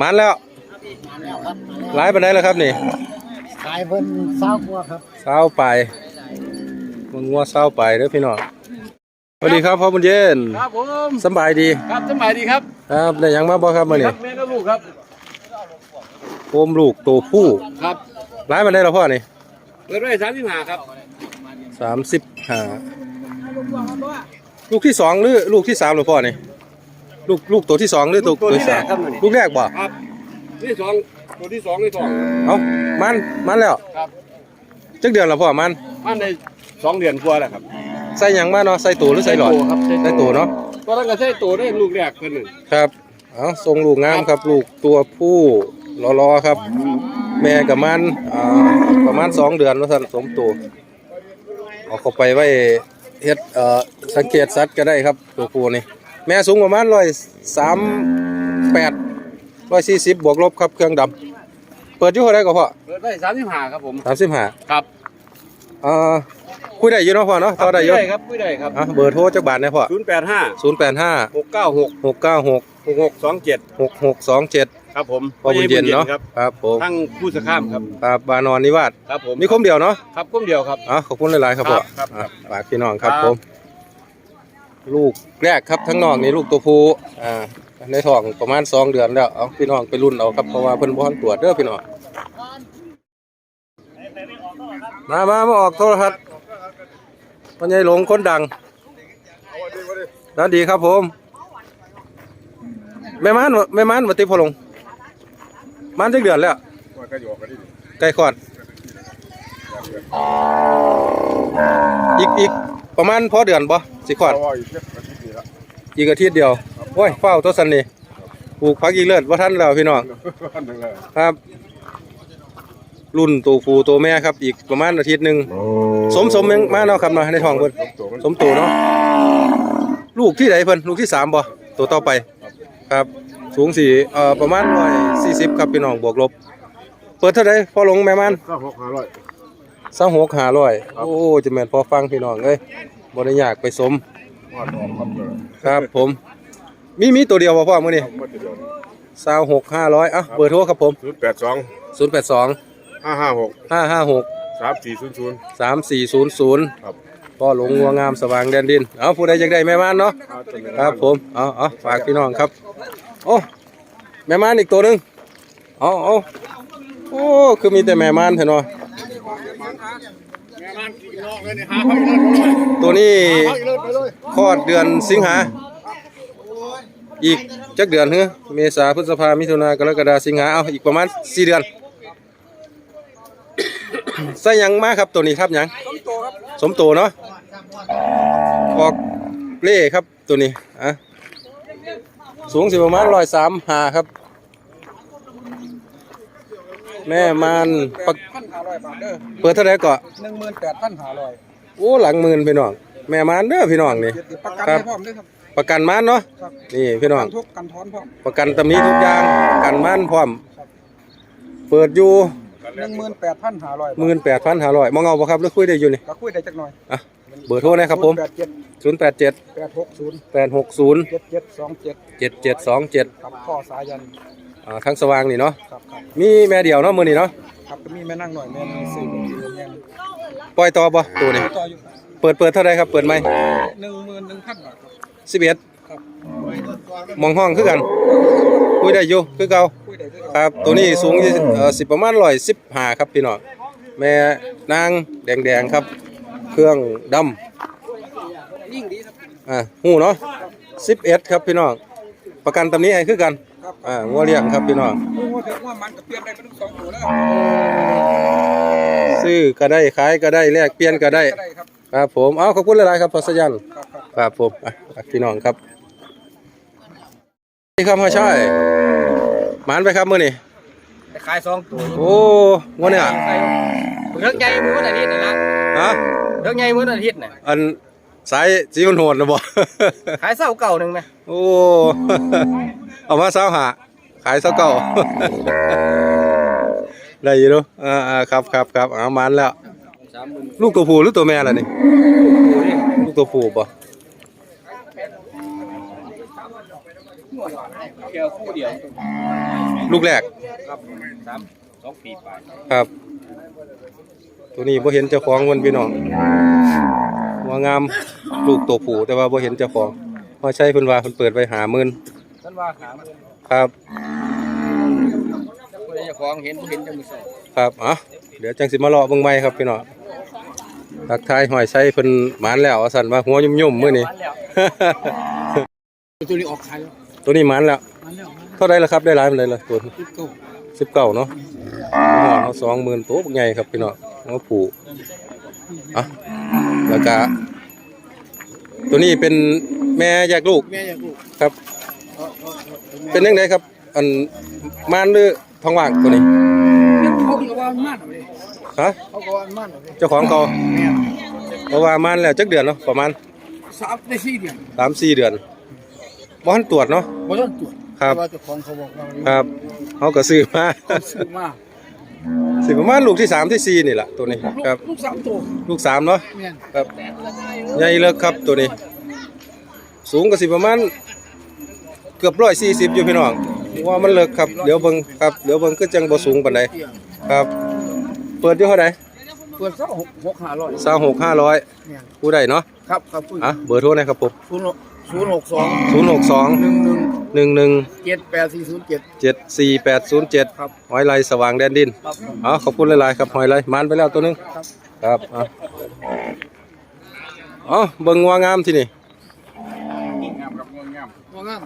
มันแล้วหลายปานใดแล้วครับนี่ขายเพิ่นเศร้ากว่าครับเศร้าไปมึงงัวเศร้าไปเด้อพี่น้องสวัสดีครับพ่อบุญเย็นครับผมสำบายดีครับสบายดีครับครับได้หยังมาบ่ครับมื้อคนี้รับแม่กับลูกครับโอมลูกตัวผู้ครับหลายปานใดแล้วพ่อนี่เปิดไว้สามสิบห้าครับ35ลูกที่สองหรือลูกที่สามหรือพ่อนี่ ลูกลูกตัวที่สองหรือตัวตัวที่สามลูกแรกบ่ครับที่สองตัวที่สองที่สองเอ้ามันมันแล้วครับจักเดือนแล้วพ่อมันมันในสองเดือนกว่าแล้วครับ ใส่หยังมาเนาะใส่ตัวหรือใส่หลอดครับใส่ตัวเนาะตอนนั้นก็ใช้ตัวได้ลูกแรกคนหนึ่งครับเอาทรงลูกงามครับ ลูกตัวผู้รอๆครับ แม่กับมันอ่าประมาณสองเดือนว่าสั่นสมตัวเอาเข้าไปไว้เฮ็ดเอ่อสังเกตสัตว์ก็ได้ครับตัวผู้นี่ แม่สูงประมาณร้อยสามแปดร้อยสี่สิบบวกลบครับเครื่องดำเปิดอยู่เท่าไหรก็พอเปิดไว้สามสิบห้าครับผมสามสิบห้าครับอ่าคุยได้อยู่เนาะพ่อเนาะต่อได้อยู่ได้ครับไม่ได้ครับอะเบอร์โทรจักบาทเนี่ยพ่อศูนย์แปดห้าศูนย์แปดห้าหกเก้าหกหกเก้าหกหกหกสองเจ็ดหกหกสองเจ็ดครับผมพ่อบุญเย็นเนาะครับครับผมทั้งผู้สะข้ามครับครับบานอนนิวาสครับผมมีคมเดียวเนาะครับก้มเดียวครับอ๋อขอบคุณหลายๆครับคพ่รัอบครับอะฝากพี่น้องครับครับผม ลูกแรกครับทั้งนอกนี่ลูกตัวผู้อ่าในท้องประมาณสองเดือนแล้วเอาพี่น้องไปรุ่นเอาครับเพราะว่าเพิ่นบ่ทันตรวจเด้อพี่น้องมามามาออกโทรทัศน์พ่อใหญ่หลงคนดังสวัสดีครับผมแม่ม้านแม่ม้านมาติพอลงมันจักเดือนแล้วใกล้คลอดอีกอีกประมาณพอเดือนบ่สิคลอดอีกอาทิตย์เดียวโอ้ยเฝ้าตัวสันนี่ปลูกพักอีเลิศว่าท่านแล้วพี่น้องครับ รุ่นตัวผู้ตัวแม่ครับ อีกประมาณอาทิตย์หนึ่งสมสมยังมาเนาะครับเนาะในท้องเพิ่นสมตัวเนาะลูกที่ไหนเพิ่นลูกที่สามบ่ตัวต่อไปครับสูงสี่เอ่อประมาณร้อยสี่สิบครับพี่น้องบวกลบ เปิดเท่าไหร่พอลงแม่มันก็หกห้าร้อยสองหกห้าร้อยโอ้จะแม่นพอฟังพี่น้องเอ้ย บ่ได้ยากไปสม วาดออกครับเลยครับผม มีมีตัวเดียวบ่พ่อมื้อนี้มาทีเดียวสาวหกห้าร้อยอะเบอร์โทรครับผมศูนย์แปดสองศูนย์แปดสองห้าห้าหกห้าห้าหกสามสี่ศูนย์ศูนย์สามสี่ศูนย์ศูนย์ครับพ่อหลวงงัวงามสว่างแดนดิน เอาผู้ใดอยากได้แม่ม่านเนาะครับผมเอาเอาฝากพี่น้องครับ โอ้แม่ม่านอีกตัวหนึ่งเอาเอาโอ้ คือมีแต่แม่ม่านเถอะเนาะ ตัวนี้คลอดเดือนสิงหา อีกจักเดือนเฮ้เมษาพฤษภามิถุนากรกฎาสิงหา เอาอีกประมาณสี่เดือนใส่ยังมากครับตัวนี้ครับยัง สมโตเนาะ ออกเล่ครับตัวนี้ อะ สูงสิประมาณร้อยสามหาครับ แม่มันปักพันห้าร้อยบาทเด้อเปิดเท่าไหร่ก็หนึ่งหมื่นแปดพันห้าร้อยโอ้หลังหมื่นพี่น้องแม่มันเด้อพี่น้องนี่ประกันครับให้พร้อมด้วยครับ ประกันมันเนาะครับ นี่พี่น้อง ทุกกันทอนพร้อมประกันตำนี้ทุกอย่างประกันมันพร้อม เปิดอยู่หนึ่งหมื่นแปดพันห้าร้อยหมื่นแปดพันห้าร้อยมองเอาบ่ครับหรือคุยได้อยู่นี่ก็คุยได้จักหน่อยอะเบอร์โทรนะครับผมแปดเจ็ดศูนย์แปดเจ็ดแปดหกศูนย์แปดหกศูนย์เจ็ดเจ็ดสองเจ็ดเจ็ดเจ็ดสองเจ็ดกับพ่อสายัน อ่าทั้งสว่างนี่เนาะครับครับมีแม่เดียวเนาะมือนี่เนาะครับก็มีแม่นั่งหน่อยแม่นี่สี่แม่ปล่อยต่อบ่ตัวนี้ต่ออยู่เปิดเปิดเท่าไรครับเปิดไหมหนึ่งหมื่นหนึ่งพันบาทครับสิบเอ็ดครับมองห้องคือกันคุยได้อยู่คือเก่าคุยได้ด้วยครับตัวนี้สูงยี่สิบเอ่อสิบประมาณร้อยสิบห้าครับพี่น้องแม่นางแดงๆครับ เครื่องดยิ่งดีครับำอ่าหูเนาะสิบเอ็ดครับพี่น้องประกันตำนี้ให้คือกัน ครับอ่างัวเลี้ยงครับพี่น้องพูดว่าถึงว่ามันก็เปลี่ยนได้เป็นสองตัวแล้วซื้อก็ได้ขายก็ได้แลกเปลี่ยนก็ได้ก็ได้ครับครับผมเอาขอบคุณหลายๆครับพอสยันครับครับครับผมอะฝากพี่น้องครับนี่ครับพ่อช่อยหมานไปครับมื้อนี้ไปขายสองตัวโอ้งวเนี่ยเรื่องใหญ่มื้อวันอาทิตย์นี่ละฮะเรื่องใหญ่มื้อวันอาทิตย์น่ะอัน สายสีมันโหดนะบ่ ขายเศร้าเก่าหนึ่งไหมโอ้ เอามาเศร้าหาขายเศร้าเก่า ได้อยู่เนอะอ่าอ่าครับครับครับเอามันแล้ว สามหมื่นลูกตัวผู้หรือตัวแม่ล่ะนี่ ลูกตัวผู้ป่ะแค่คู่เดียวลูกแรก ครับสามสองปีไป ครับ ตัวนี้บ่เห็นเจ้าของมันพี่น้อง ว่างามลูกตัวผู้แต่ว่าบ่เห็นเจ้าของพอใช้เพิ่นว่าเพิ่นเปิดไว้หาหมื่นท่านว่าหาเงินครับ ผู้ใดเจะของเห็นผู้เห็นจะมือใส่ครับอะเดี๋ยวจังสิมาเลาะเบิ่งใหม่ครับพี่น้องทักทายหอยใช้เพิ่นหมานแล้วว่าซั่นว่าหัวยุ่มๆมื้อนี้ตัวนี้ออกขายแล้วตัวนี้หมานแล้ว มันแล้วเท่าไรล่ะครับได้หลายปานใดล่ะตัวคิดกูสิบเก้าเนาะเอาสองหมื่นตัวบักใหญ่ครับพี่น้องเอาผูอะ แล้วก็ตัวนี้เป็นแม่แยกลูกแม่อยากลูกครับ เป็นยังไงครับ อันม่านหรือท้องว่างตัวนี้เขาก็ว่ามันเลยฮะเขาก็ว่ามันเลยเจ้าของเขาแม่เพราะว่าม่านแล้วจักเดือนเนาะประมาณสามได้สี่เดือนสามสี่เดือนบ่ทันตรวจเนาะ บ่ต้องตรวจครับ แต่ว่าเจ้าของเขาบอกว่าครับเขาก็ซื้อมาซื้อมา สิประมาณลูกที่สามที่สี่นี่แหละตัวนี้ครับ ลูกสามตัวลูกสามเนาะแม่นครับใหญ่เลิกครับตัวนี้ สูงก็สิประมาณเกือบร้อยสี่สิบอยู่พี่น้องว่ามันเลิกครับเดี๋ยวเบิ่งครับเดี๋ยวเบิ่งก็จังบ่สูงปานใดเตี้ยครับ เปิดอยู่เท่าใดเปิดสักหกหกห้าร้อยสามหกห้าร้อยแม่นผู้ใดเนาะครับครับคุยอะเบอร์โทรนะครับผมศูนย์หกศูนย์หกสองศูนย์หกสองหนึ่งหนึ่ง หนึ่งหนึ่งเจ็ดแปดสี่ศูนย์เจ็ดเจ็ดสี่แปดศูนย์เจ็ดครับหอยไรสว่างแดนดินครับอ๋อขอบคุณหลายๆครับหอยไรมานไปแล้วตัวหนึงครับครับเอ๋ออ๋อเบิ่งว่างามที่นี่งามครับงามว่างาม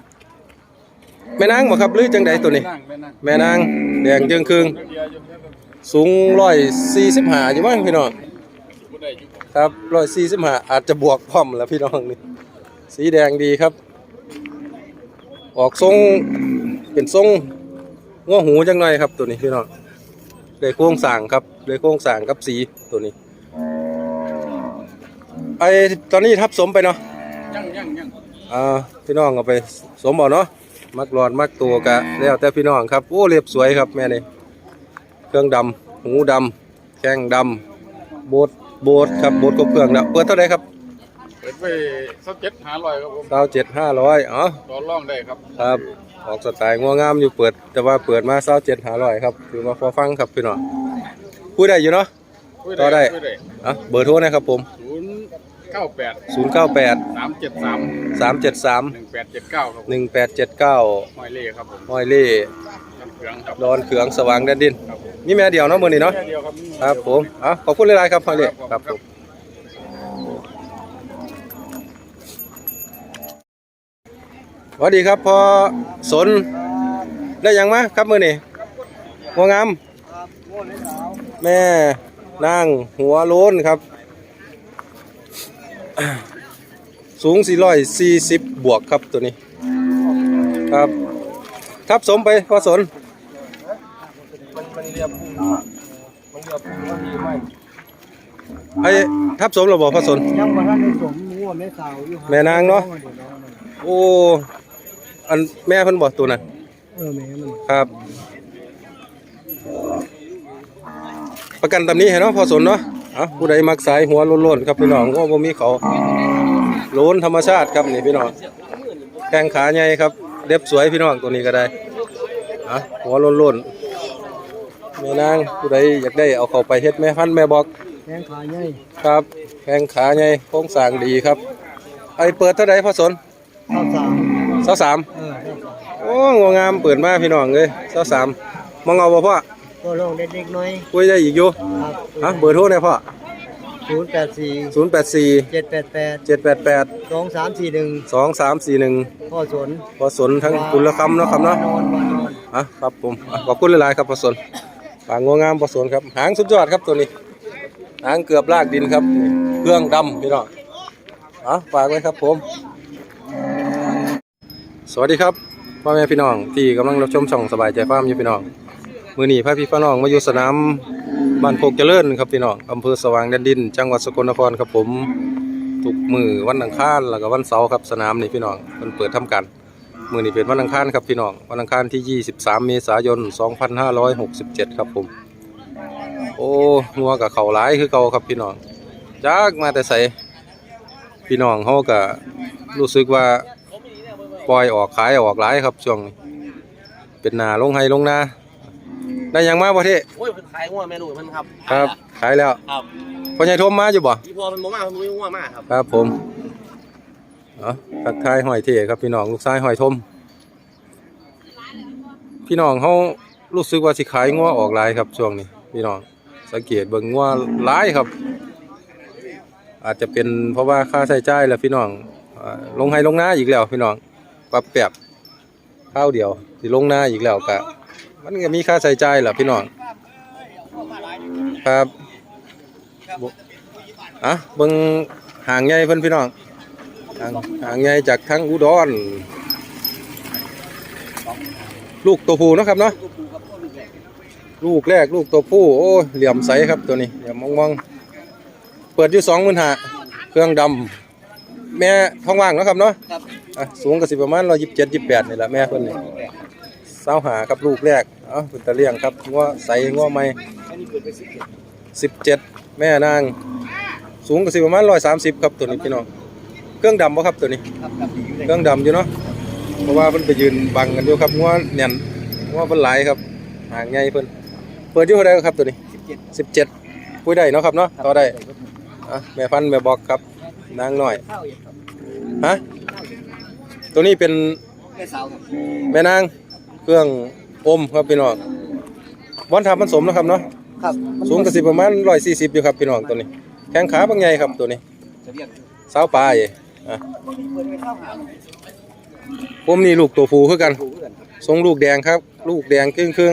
แม่นางบ่ครับหรือจังใดตัวนี้นั่งไม่นั่งแม่นางแดงจึงครึ่งเดียวอยู่แค่ตัวสูงร้อยสี่สิบห้าอยู่มั้งพี่น้องผู้ใดอยู่ครับร้อยสี่สิบห้าอาจจะบวกพร้อมแล้วพี่น้องนี่สีแดงดีครับ ออกทรงเป็นทรงง้อหูจังหน่อยครับตัวนี้พี่น้องเลยโครงสร้างครับเลยโครงสร้างกับสีตัวนี้ไอตอนนี้ทับสมไปเนาะยังยังยังอ่าพี่น้องเอาไปสมบ่เนาะมักหลอดมักตัวกะแล้วแต่พี่น้องครับโอ้เรียบสวยครับแม่นี่เครื่องดำหูดำแข้งดำโบดโบดครับโบดก็เครื่องแล้วเปิดเท่าไหร่ครับเปิดไปสักเจ็ดหาลอยครับผมเก้าเจ็ดห้าร้อยอ๋อต่อร่องได้ครับครับออกสไตล์งัวงามอยู่เปิด แต่ว่าเปิดมาเก้าเจ็ดห้าร้อยครับถือว่าพอฟังครับพี่น้องพูดได้อยู่เนาะคุยต่อได้คุยได้อะเบอร์โทรนะครับผมศูนย์เก้าแปดศูนย์เก้าแปดสามเจ็ดสามสามเจ็ดสามหนึ่งแปดเจ็ดเก้าครับผมหนึ่งแปดเจ็ดเก้าหอยเล่ครับผมห้อยเล่น้ำเขืองครับดอนเขืองสว่างแดนดินครับผมนี่แม่เดียวเนาะมือนี้เนาะแค่เดียวครับครับผมอะขอบคุณหลายๆครับพ่อเล็กครับผม สวัสดีครับพ่อสนได้หยังมาครับมือนี่หัวงามแม่นางหัวโล้นครับ สูง 440 บวกครับตัวนี้ ครับ ทับสมไปพ่อสนมันมันเรียบพุ่งมันเรียบพุ่งมันดีไหมไอ้ทับสมเราบอกพ่อสนยังมาท่านในสมงัวแม่สาวอยู่แม่นางเนาะโอ้ อันแม่เพิ่นบอกตัวน่ะเออแม่มันครับ ประกันตำนี้ให้เนาะพอสนเนาะเอะผู้ใดมักสายหัวโล้นๆครับพี่น้องว่าบ่มีเขาโล้นธรรมชาติครับนี่พี่น้องแข้งขาใหญ่ครับเล็บสวยพี่น้องตัวนี้ก็ได้อะหัวโล้นๆแม่นางผู้ใดอยากได้เอาเข้าไปเฮ็ดแม่พันธุ์แม่บอกแข้งขาใหญ่ครับแข้งขาใหญ่โครงสร้างดีครับไอเปิดเท่าใดพอสนข้าวสามเสาสามเออโอ้ งวงามเปิดมาพี่น้องเลยเสาสามมองเอาบ่พ่อก็ลงเด็กๆน้อยคุยได้อีกอยู่ครับฮะเบอร์โทรเนี่ยพ่อศูนย์แปดสี่ศูนย์แปดสี่เจ็ดแปดแปดเจ็ดแปดแปดสองสามสี่หนึ่งสองสามสี่หนึ่งพ่อสนพอสนทั้งคุณละคำเนาะครับเนาะนอนวานอนอะครับผมอะขอบคุณหลายๆครับพอสนปางงวงามพอสนครับหางสุดยอดครับตัวนี้ หางเกือบลากดินครับนี่เครื่องดำพี่น้องอะฝากไว้ครับผม สวัสดีครับ พ่อแม่พี่น้องที่กำลังรับชมช่องสบายใจฟาร์มอยู่พี่น้องมือหนีพาพี่พี่น้องมาอยู่สนามบ้านโคกเจริญครับพี่น้องอำเภอสว่างแดนดิน จังหวัดสกลนครครับผมทุกมือวันอังคารแล้วก็วันเสาร์ครับสนามนี่พี่น้องมันเปิดทำการมือนี้เป็นวันอังคารครับพี่น้องวันอังคารที่ 23 เมษายน 2567 ครับผม โอ้งัวกับเขาหลายคือเก่าครับพี่น้องจากมาแต่ใสพี่น้องเขาก็รู้สึกว่า ปล่อยออกขายออกหลายครับช่วงนี้เป็นหนาลงไห้ลงนาได้หยังมาบ่เท่โอ้ยเพิ่นขายงัวแม่ลูกเพิ่นครับครับ ขายแล้วครับพ่อใหญ่ทมมาอยู่บ่พี่พ่อเพิ่นบ่มาเพิ่นมีงัวมาครับครับผมเอาทักทายหอยเท่ครับพี่น้องลูกชายหอยทม พี่น้องเขารู้สึกว่าสิขายงัวออกหลายครับช่วงนี้ พี่น้องสังเกตเบิ่งงัวหลายครับ อาจจะเป็นเพราะว่าค่าใช้จ่ายแหล้วพี่น้องอ่าลงให้ลงหน้าอีกแล้วพี่น้อง ปรับแปบข้าวเดียวสิลงหน้าอีกแล้วกะมันก็มีค่าใช้จ่ายแหละพี่น้องครับอะเบิ่งห่างใหญ่เพิ่อนพี่น้องห่างห่างใหญ่จากทั้งอุดรลูกตัวผู้นะครับเนาะลูกแรกลูกตัวผู้โอ้เหลี่ยมใสครับตัวนี้เหลี่ยมมองๆเปิดอยู่สองหมื่นห้าเครื่องดำแม่ท้องว่างนะครับเนาะ อะสูงก็สิประมาณร้อยยี่สิบเจ็ดยี่สิบแปดนี่แหละแม่เพิ่นนี่สาวหากับลูกแรกเอ้าเป็นตะเลี่ยงครับงัวใสงัวใหม่อันนี้เปิดไปสิบเจ็ดสิบเจ็ดแม่นาง สูงก็สิประมาณร้อยสามสิบครับตัวนี้พี่น้องเครื่องดำบ่ครับตัวนี้ เครื่องดำอยู่เนาะเพราะว่าเพิ่นไปยืนบังกันอยู่ครับงัวแน่นงัวเพิ่นหลายครับหางใหญ่เพิ่นเปิดอยู่เท่าใดครับตัวนี้สิบเจ็ดสิบเจ็ดได้เนาะครับเนาะต่อได้อะแม่พันแม่บอกครับนางหน้อยฮะ ตัวนี้เป็นแม่สาวครับแม่นางเครื่องอมครับพี่น้องบอนทำมันสมนะครับเนาะครับสูงกระสิประมาณร้อยสี่สิบอยู่ครับพี่น้องตัวนี้ แข้งขาบางใหญ่ครับตัวนี้จะเรียกสาวปลายอะเปิดไปข้าวหาผมนี่ลูกตัวผู้คือกันถูกเพื่อนทรงลูกแดงครับ ลูกแดงครึ่งครึ่ง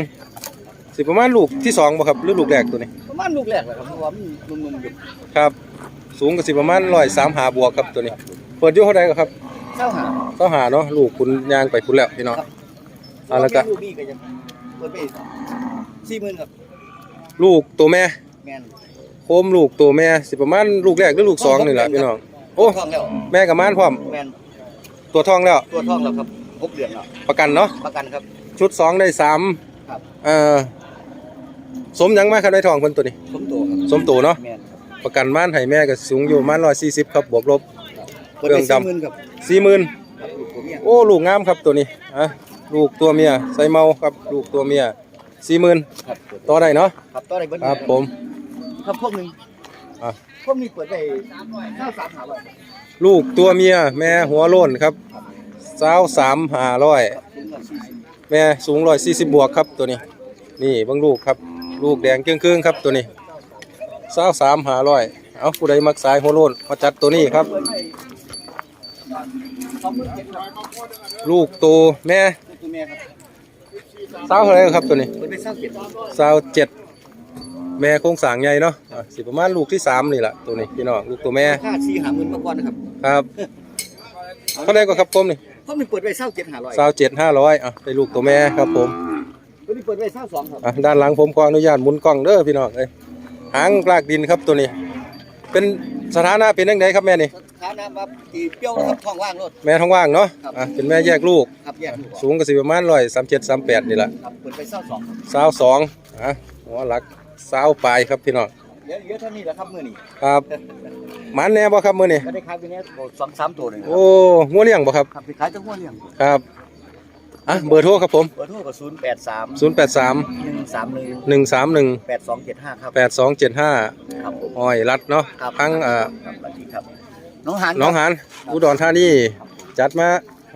ๆสิประมาณลูกที่สองบ่ครับหรือลูกแรกตัวนี้ประมาณลูกแรกแหละครับเพราะว่ามันนุ่มๆอยู่ครับ สูงกระสิประมาณร้อยสามหาบวกครับตัวนี้ เปิดอยู่เท่าไหร่ครับ ข้าวหาเท่าหาเนาะลูกคุณยางไปคุณแล้วพี่น้องอ่าแล้วก็ลูกนี่ก็ยังเปิดไปสี่หมื่นครับลูกตัวแม่แมนโคมลูกตัวแม่สิประมาณลูกแรกหรือลูกสองนี่แหละพี่น้องโอ้ตัวท้องแล้วแม่กับม่านพร้อมแมนตัวทองแล้วตัวท้องแล้วครับหกเดือนแล้วประกันเนาะประกันครับ ชุดสองได้สามครับเอ่อสมหยังมาครับได้ทองเพิ่นตัวนี้ สมตัวครับสมตัวเนาะแมนครับประกันม่านให้แม่ก็สูงอยู่ประมาณ140ครับบวกลบเปิดไปเครื่องสี่ดำ หมื่นครับ40,000ครับลูกผมเนี่ยโอ้ลูกงามครับตัวนี้อะลูกตัวเมียใส่เมาครับลูกตัวเมีย40,000ครับเปิดต่อได้เนาะครับต่อได้เบิ้ลครับผมครับพวกหนึ่งอะพวกนี้เปิดไปข้าวสามหาร้อยลูกตัวเมียแม่หัวโล้นครับสาวสามห้าร้อยครับลุงกับสี่สิบแม่สูง140บวกครับตัวนี้ นี่เบิ่งลูกครับ ลูกแดงเครื่องๆครับตัวนี้สาวสามห้าร้อยเอาผู้ใดมักสายหัวโล้นมาจัดตัวนี้ครับ ลูกตัวแม่ลูกตัวแม่ครับสาวเท่าไหรครับตัวนี้เปิดไปเศร้าเจ็ดสาวเจ็ดแม่โครงสร้างใหญ่เนาะอะสิประมาณลูกที่สามนี่แหละตัวนี้พี่น้องลูกตัวแม่ค่าสี่หาหมื่นมาก่อนนะครับครับเท่าไหรก็ครับผมนี่พวกนี้เปิดไปเศร้าเจ็ดหาร้อยสาวเจ็ดห้าร้อยอะได้ลูกตัวแม่ครับผม ตัวนี้เปิดไปเศร้าสองครับ อะด้านหลังผมขออนุญาตหมุนกล้องเด้อพี่น้องเอ้ยหางกลากดินครับตัวนี้ เป็นสถานะเป็นยังไงครับแม่นี่ ขาน้ำครับตีเปรี้ยวนะครับท้องว่างรถ แม่ท้องว่างเนาะครับ อะเป็นแม่แยกลูก ครับแยกลูกออกสูงก็สิประมาณร้อยสามเจ็ดสามแปดนี่แหละครับเปิดไปเศร้าสองครับสาวสองอะหัวหลักสาวปลายครับพี่น้องเดี๋ยวเดี๋ยวเท่านี้แหละครับมือนี้ครับหมันแน่บ่ครับมื้อนี้ก็ได้ขายไปเนี้ยสองสามตัวเลยนะคโอ้รับงัวเลี้ยงบ่ครับครับไปขายจังหวัดเลี้ยงครับ อะเบอร์โทรครับผม เบอร์โทรกับศูนย์แปดสาม083 หนึ่งสามหนึ่ง131 แปดสองเจ็ดห้าครับ 8275ครับผมอ้อยรัดเนาะครับทั้งเอ่อครับสวัสดีครับ น้องหานหน้องหานอุดรธานีจัดมา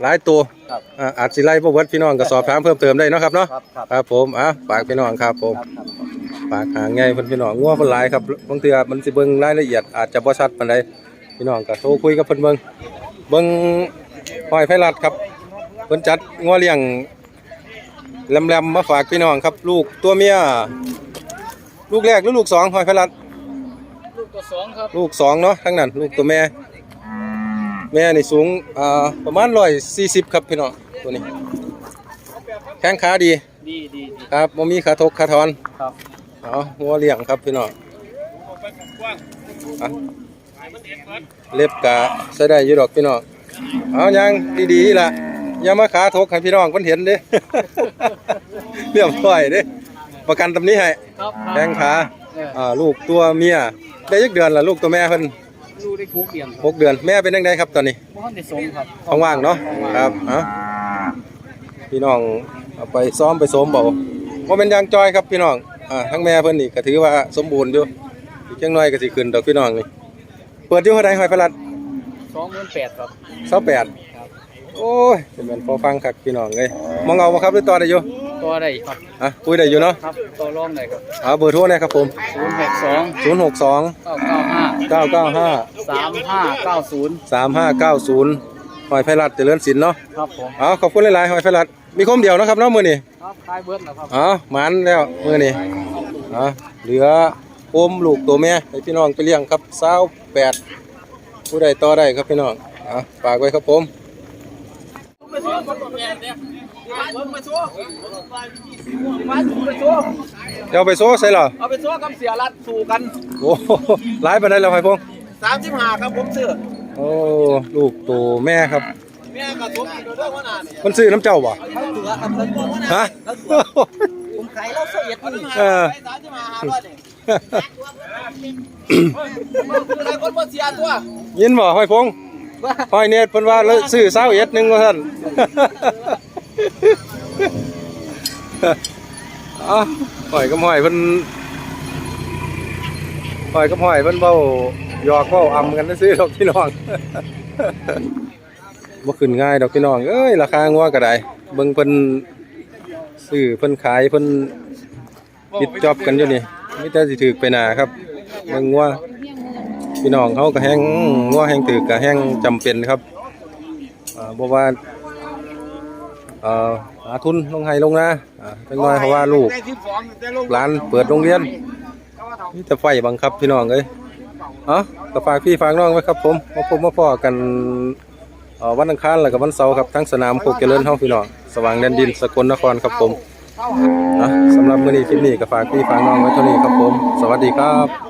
หลายตัวครับอะอาจสิไล่บ่เบิดพี่น้องก็สอบถามเพิ่มเติมได้เนาะครับเนาะครับครับ ครับผมอะฝากพี่น้องครับผม ครับครับฝากหางไงเพิ่นพี่น้องงัวเพิ่นหลายครับบางเทื่อมันสิเบิ่งรายละเอียดอาจจะบ่ชัดปานใดพี่น้องก็โทรคุยกับเพิ่นเบิ่งเบิ่งห้อยไผรัดครับ เพิ่นจัดงัวเลี้ยงแหลมๆมาฝากพี่น้องครับ ลูกตัวเมีย ลูกแรกหรือลูกสองห้อยไผรัด ลูกตัวสองครับลูกสองเนาะทั้งนั้น ลูกตัวแม่ แม่นี่สูงอ่าประมาณ140ครับพี่น้องตัวนี้ แข้งขาดีดีดีดีครับบ่มีขาทกขาทอนครับเอาหัวเลี้ยงครับพี่น้องอะเล็บกะใช้ได้อยู่ดอกพี่น้องเอายังดีๆล่ะ อย่ามาขาทกให้พี่น้องเพิ่นเห็นเด้ เรียบร้อยเด้ ประกันตำนี้ให้ครับแข้งขาอ่าลูกตัวเมีย ได้ยักเดือนละลูกตัวแม่เพิ่นลูกได้คุกเดียมหกเดือนแม่เป็นจังไดครับตอนนี้บ้านในสงครับท้องว่างเนาะครับเอาพี่น้องเอาไปซ้อมไปโสมเบาว่าเป็นยางจอยครับพี่น้องอ่าทั้งแม่เพิ่นนี่ก็ถือว่าสมบูรณ์อยู่อีกจังน้อยก็สิขึ้นดอกพี่น้องนี่เปิดอยู่เท่าใดหอยประหลัดสองหมื่นแปดครับ28 โอ้ยเป็นแม่นพอฟังคักพี่น้องเอ้ยมองเอาบ่ครับหรือต่อได้อยู่ตัวได้ครับอะคุยได้อยู่เนาะครับตัวร่องได้ครับเอาเบอร์โทรนะครับผมศูนย์หกสอง062 เก้าเก้าห้า995 สามห้าเก้าศูนย์3590หอยไพรัดเจริญศิลป์เนาะครับผมเอาขอบคุณหลายๆหอยไพรัดมีคมเดียวเนาะครับเนาะมื้อนี้ครับคลายเบิร์ดนะครับอ๋อหมันแล้วมื้อนี้อ๋อเหลือโอมลูกตัวแม่ให้พี่น้องไปเลี้ยงครับ28ผู้ใดต่อได้ครับพี่น้องอ๋อฝากไว้ครับผม เดี๋ยวไปโซ่ใส่เหรอเอาไปซัวกับเสียรัดสู่กันโอ้โหหลายปานใดแล้วไผพงสามสิบห้าครับผมซื้อโอ้ลูกตัวแม่ครับแม่กระทุกอีกด้วยว่านาเนี่ยมันซื้อน้ำเจ้าบ่ทั้งตัวครับทั้งตัวว่านาฮะผมขายเราเสียดนี่เออสามสิบห้าห้าร้อยเนี่ยอะไรคนบ่เสียตัวยินบ่ห้อยพง ห้อยเน็ตเพิ่นว่าแล้วซื้อเศร้าเอ็ดหนึงว่าซั่นเอ้าห้อยกับห้อยเพิ่นห้อยกับห้อยเพิ่นเว้าหยอกเว้าอำกันซื้อดอกพี่น้อง บ่ขึ้นง่ายดอกพี่น้องเอ้ยราคางัวก็ได้เบิ่งเพิ่นซื้อเพิ่นขายเพิ่นปิดจอบกันอยู่นี่มีแต่สิถูกไปหน้าครับเบิ่งงัว พี่น้องเขาก็แห้งงัวแห้งตึกก็แห้งจำเป็นครับอ่าบ่ว่าเอ่อหาทุนลงให้ลงนะอ่าจังน้อยเพราะว่าลูกร้านเปิดโรงเรียนมีแต่ไฟบังคับพี่น้องเอ้ยเอ๋อก็ฝากพี่ฝากน้องไว้ครับผมมาพบมาพ้อกันวันอังคารแล้วก็วันเสาร์ครับทั้งสนามโคกเจริญเฮาพี่น้องสว่างแดนดินสกลนครครับผมอะสำหรับมื้อนี้คลิปนี้ก็ฝากพี่ฝากน้องไว้เท่านี้ครับผม สวัสดีครับ